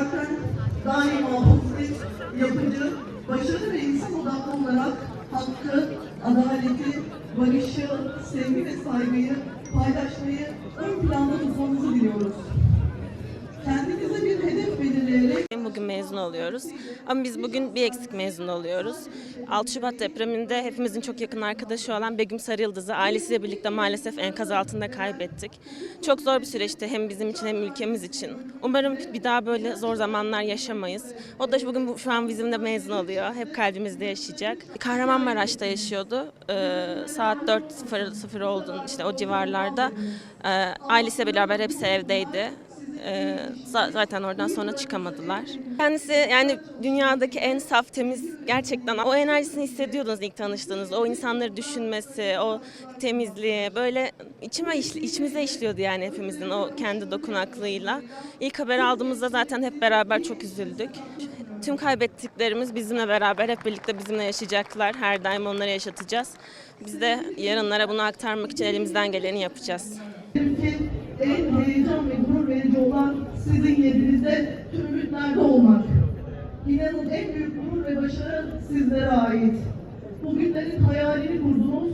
yaparken daima pozitif, yapıcı, başarılı ve insan odaklı olarak hakkı, adaleti, barışı, sevgi ve saygıyı paylaşmayı oluyoruz. Ama biz bugün bir eksik mezun oluyoruz. 6 Şubat depreminde hepimizin çok yakın arkadaşı olan Begüm Sarıyıldız'ı ailesiyle birlikte maalesef enkaz altında kaybettik. Çok zor bir süreçti hem bizim için hem ülkemiz için. Umarım bir daha böyle zor zamanlar yaşamayız. O da bugün bu- şu an bizimle mezun oluyor. Hep kalbimizde yaşayacak. Kahramanmaraş'ta yaşıyordu. Ee, saat 4.00 oldu işte o civarlarda. Ee, ailesiyle beraber hepsi evdeydi. Ee, za- zaten oradan sonra çıkamadılar. Kendisi yani dünyadaki en saf, temiz gerçekten o enerjisini hissediyordunuz ilk tanıştığınızda. O insanları düşünmesi, o temizliği böyle içime içimize işliyordu yani hepimizin o kendi dokunaklığıyla. İlk haber aldığımızda zaten hep beraber çok üzüldük. Tüm kaybettiklerimiz bizimle beraber hep birlikte bizimle yaşayacaklar. Her daim onları yaşatacağız. Biz de yarınlara bunu aktarmak için elimizden geleni yapacağız. en heyecan ve gurur verici sizin yerinizde tüm ümitlerde olmak. İnanın en büyük gurur ve başarı sizlere ait. Bugünlerin hayalini kurdunuz.